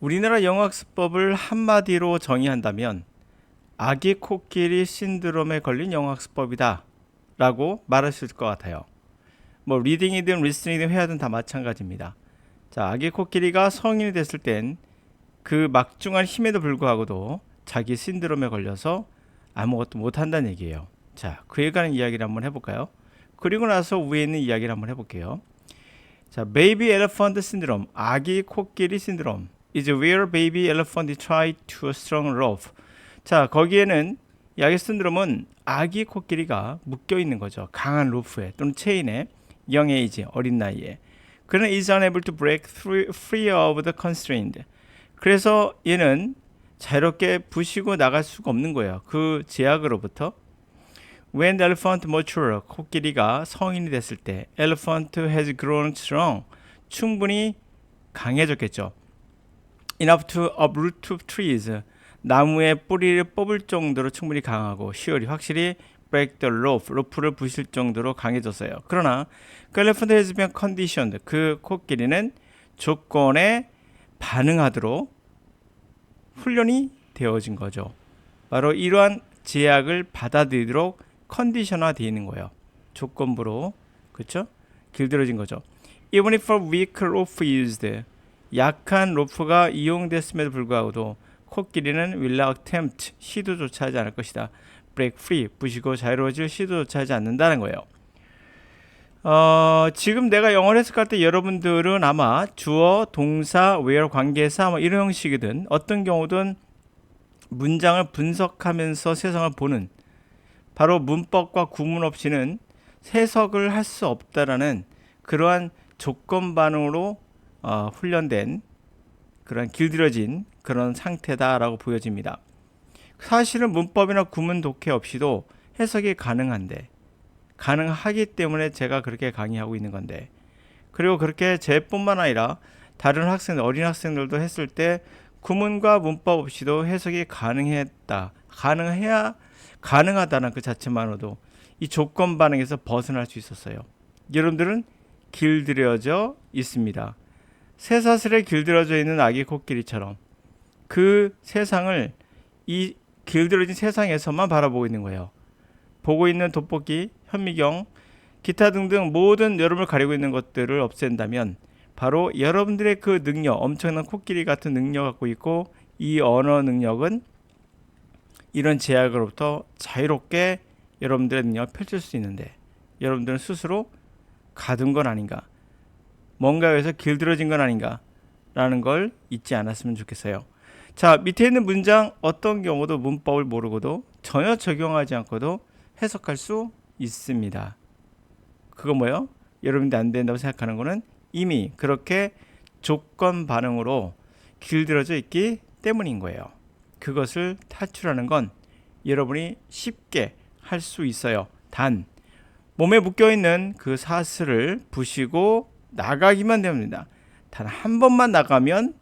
우리나라 영어학습법을 한마디로 정의한다면 아기 코끼리 신드롬에 걸린 영어학습법이다 라고 말할 수 있을 것 같아요. 뭐 리딩이든 리스닝이든 회화든 다 마찬가지입니다. 자, 아기 코끼리가 성인이 됐을 땐 그 막중한 힘에도 불구하고도 자기 신드롬에 걸려서 아무것도 못한다는 얘기예요. 자, 그에 관한 이야기를 한번 해볼까요? 그리고 나서 위에 있는 이야기를 한번 해볼게요. 자, baby elephant syndrome, 아기 코끼리 신드롬 is where baby elephant try to strong rope. 자, 거기에는 이 아기 신드롬은 아기 코끼리가 묶여 있는 거죠. 강한 로프에 또는 체인에 age 어린 나이에. 그러나 is unable to break through, free of the constraint. 그래서 얘는 자유롭게 부시고 나갈 수가 없는 거예요. 그 제약으로부터. When the elephant mature, 코끼리가 성인이 됐을 때, elephant has grown strong. 충분히 강해졌겠죠. Enough to uproot trees. 나무의 뿌리를 뽑을 정도로 충분히 강하고 시월이 확실히 break the rope, 로프를 부실 정도로 강해졌어요. 그러나 그 elephant has been conditioned. 그 코끼리는 조건에 반응하도록 훈련이 되어진 거죠. 바로 이러한 제약을 받아들이도록 컨디션화 되어 있는 거예요. 조건부로 그렇죠? 길들여진 거죠. Even if a weak rope used, 약한 로프가 이용됐음에도 불구하고도 코끼리는 will attempt 시도조차 하지 않을 것이다. break free 부시고 자유로워질 시도조차 하지 않는다는 거예요. 어, 지금 내가 영어를 해석할 때 여러분들은 아마 주어, 동사, where 관계사 뭐 이런 형식이든 어떤 경우든 문장을 분석하면서 세상을 보는 바로 문법과 구문 없이는 해석을 할 수 없다라는 그러한 조건 반응으로 어, 훈련된 그런 길들여진 그런 상태다라고 보여집니다. 사실은 문법이나 구문 독해 없이도 해석이 가능한데 가능하기 때문에 제가 그렇게 강의하고 있는 건데 그리고 그렇게 제뿐만 아니라 다른 학생 어린 학생들도 했을 때 구문과 문법 없이도 해석이 가능했다 가능해야 가능하다는 그 자체만으로도 이 조건 반응에서 벗어날 수 있었어요 여러분들은 길들여져 있습니다 쇠사슬에 길들여져 있는 아기 코끼리처럼 그 세상을 이 길들여진 세상에서만 바라보고 있는 거예요. 보고 있는 돋보기, 현미경, 기타 등등 모든 여러분을 가리고 있는 것들을 없앤다면 바로 여러분들의 그 능력, 엄청난 코끼리 같은 능력 갖고 있고 이 언어 능력은 이런 제약으로부터 자유롭게 여러분들의 능력을 펼칠 수 있는데 여러분들은 스스로 가둔 건 아닌가 뭔가에서 길들어진 건 아닌가 라는 걸 잊지 않았으면 좋겠어요. 자 밑에 있는 문장 어떤 경우도 문법을 모르고도 전혀 적용하지 않고도 해석할 수 있습니다. 그거 뭐요? 여러분들 안 된다고 생각하는 거는 이미 그렇게 조건 반응으로 길들어져 있기 때문인 거예요. 그것을 탈출하는 건 여러분이 쉽게 할 수 있어요. 단 몸에 묶여 있는 그 사슬을 부시고 나가기만 됩니다. 단 한 번만 나가면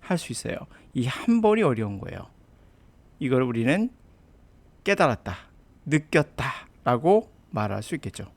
할 수 있어요. 이 한 번이 어려운 거예요. 이걸 우리는 깨달았다. 느꼈다라고 말할 수 있겠죠.